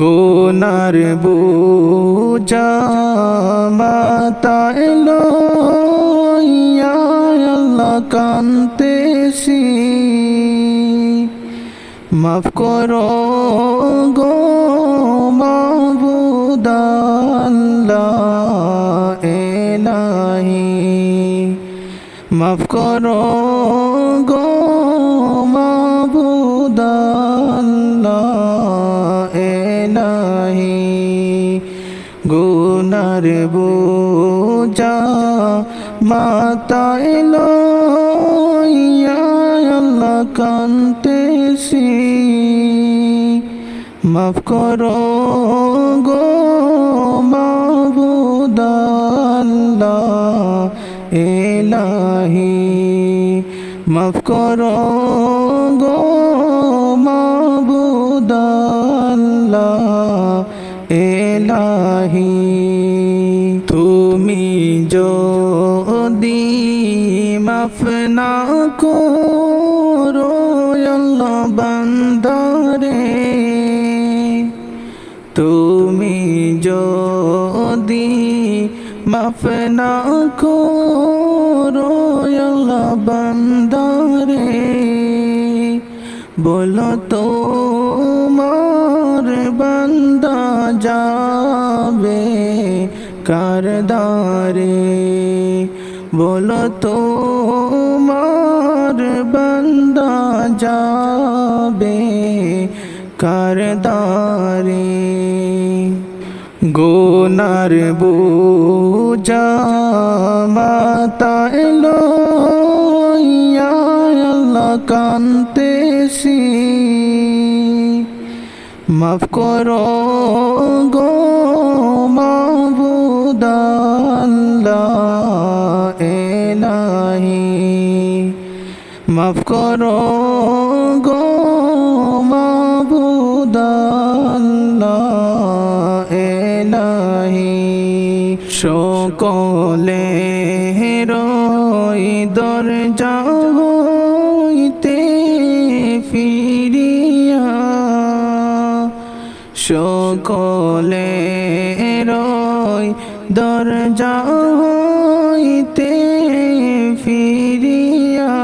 গোনার মাতায় লইয়া আল্লাহ কান্তেছি। মাফ করো গো মাবুদাল্লাহ মাফ করো গো মাবুদাল্লাহ গুনার বুজা মাতা এলো আল্লাহ কান্তেছি। মাফ করো গো মাবুদাল্লাহ এলাহি মাফ করো গো মাবুদাল্লাহ এলাহি যদি মাফ না করো আল্লাহ বান্দারে, তুমি যদি মাফ না করো আল্লাহ বান্দারে, বলো তো মার বান্দা যাবে। কারদারে, বলো তো মার বান্দা যাবে কারদারে। গোনার বুজা মাতা এলো আল্লাহ মাফ করো গো এলাহি মাফ করো গো মাবুদাল্লাহ এলাহি সকলে রই দরজা হইতে ফিরিয়া। সকলে রই দরজা হইতে ফিরিয়া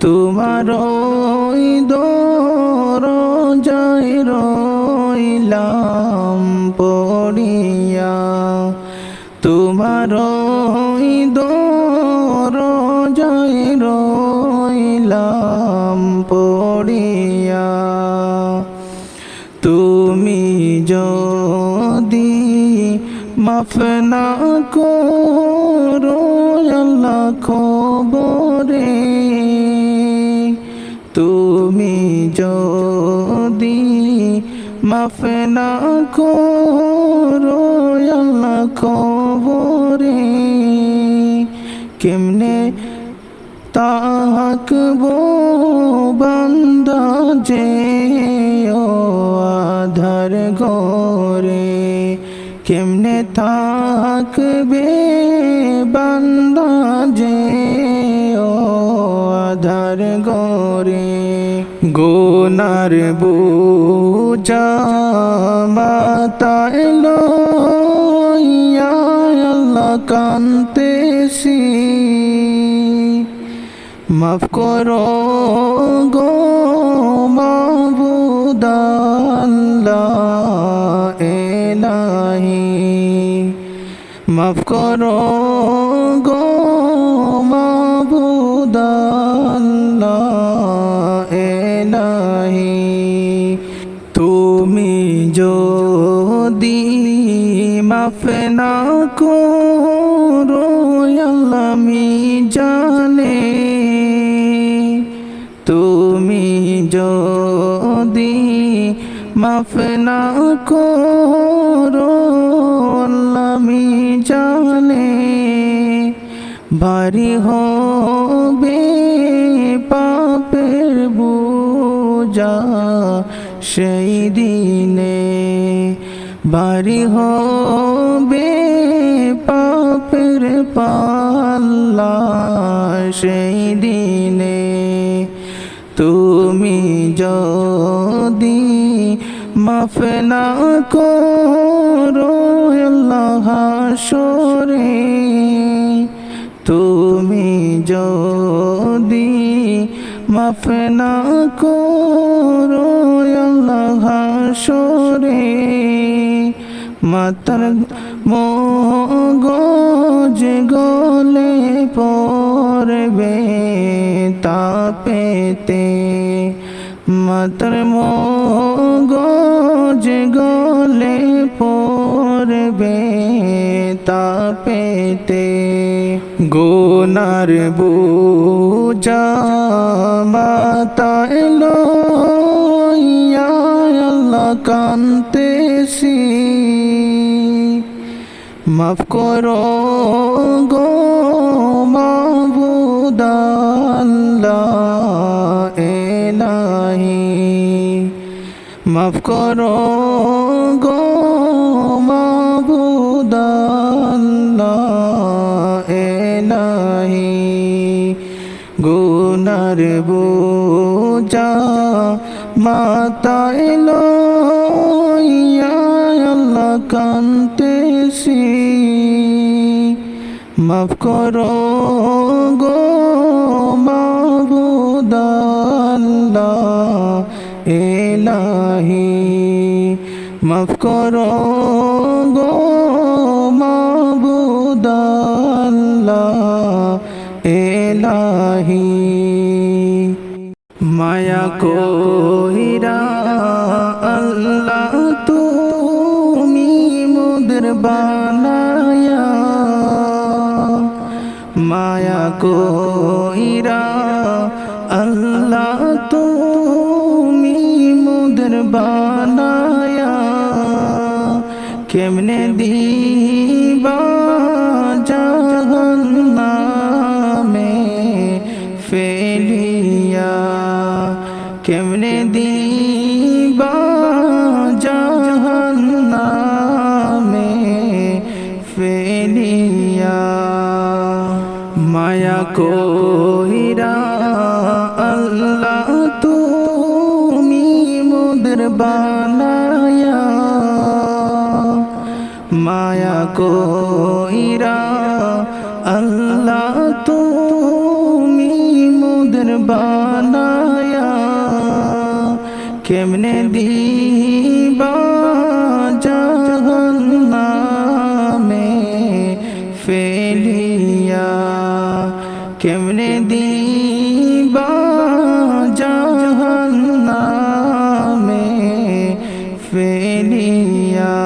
তোমার ওই দরজায় রইলাম পড়িয়া। তোমার ওই দরজায় রইলাম মাফ না করো আল্লাহ খবরে তুমি যদি মাফ না করো আল্লাহ খবরে কেমনে তাকবো বান্দা যে কেমনে থাকবে বান্দা যে ও আধার গোরে গোনার বুজা মাতা এলো আল্লাহ মাফ করো গো মাবুদাল্লাহ মাফ করো গো মাবুদাল্লাহ এলাহি। তুমি যদি মাফ না করো আমি জানে। তুমি যদি মাফ না করো ভারী হবে পাপের বোঝা সেই দিনে। ভারী হবে পাপের পাল্লা সেই দিনে। তুমি যদি মাফ না করো, আল্লাহ তুমি যদি মাফ না করো আল্লাহ হাসরে, মাতার মগজ গলে পড়বে তাপেতে। মাতার মগজ গলে পড়বে তাপেতে। গোনার বুজা মাতা এলো আল্লাহ কান্তেছি। মাফ করো গো মাবুদাল্লাহ এলাহি। মাফ করো গো গুনার বোঝা মাতা এলো আল্লাহ কান্তেছি মাফ করো গো মাবুদাল্লাহ এলাহি। মাফ করো গো কইরা আল্লাহ তুমি মুদের বানায়া মায়া কইরা আল্লাহ তুমি মুদের বানায়া কেমনে দিবা দিবা জাহান্নামে ফেলিয়া। মায়া কইরা আল্লাহ তুমি মুদের বানায়া। মায়া কইরা আল্লাহ তুমি মুদের বানায়া। কেমনে দিবা জাহান্নামে ফেলিয়া? কেমনে দিবা জাহান্নামে ফেলিয়া?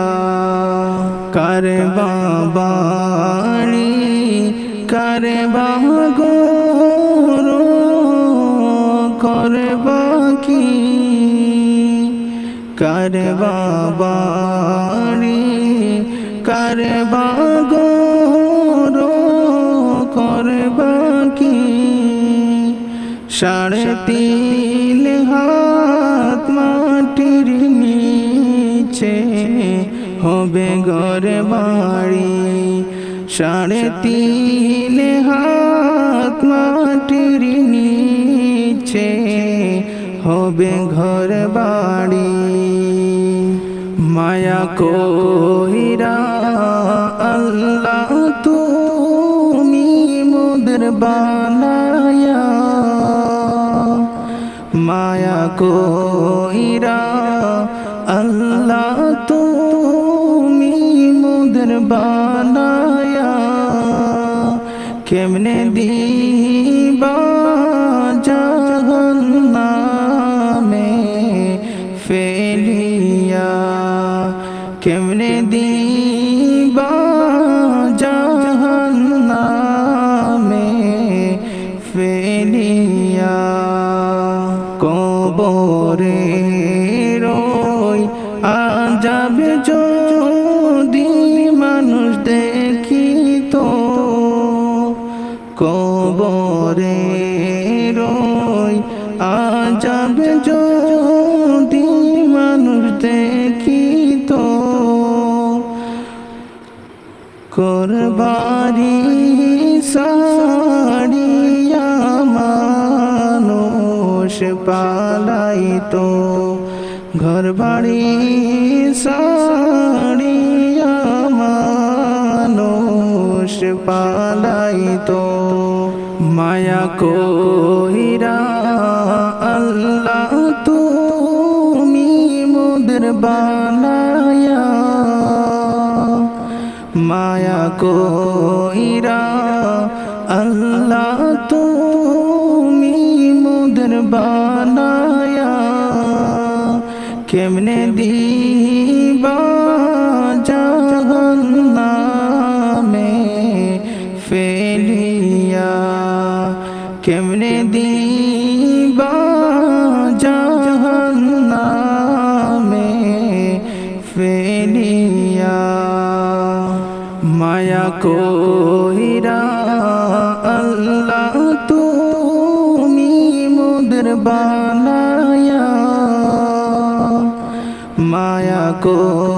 কার বাবাড়ি কার বাগরো কার বাবাড়ি কার বাগরো করে বাকি? সাড়ে তিন হাত মাটির নিচে হবে ঘর বাড়ি। সাড়ে তিন হাত মাটির নিচে হবে ঘর বাড়ি। মায়া কহিরা আল্লাহ তুমি মুদের বানায়া। মায়া কইরা আল্লাহ তুমি মুদের বানায়া। কেমনে দিবা ফেলিয়া কবরে রই আজাবে যদি মানুষ দেখিত কবরে রই আজাবে যদি মানুষ দেখিত করবারি সাড়িয়া পালাইতো ঘর বাড়ি সাড়িয়া মানুষ পালাইতো। মায়া কইরা আল্লাহ তুমি মোদের বানায়া মায়া কইরা কেমনে দিবা জাহান্নামে ফেলিয়া? কেমনে দিবা জাহান্নামে ফেলিয়া? মায়া কইরা আল্লাহ তুমি মোদের মায়া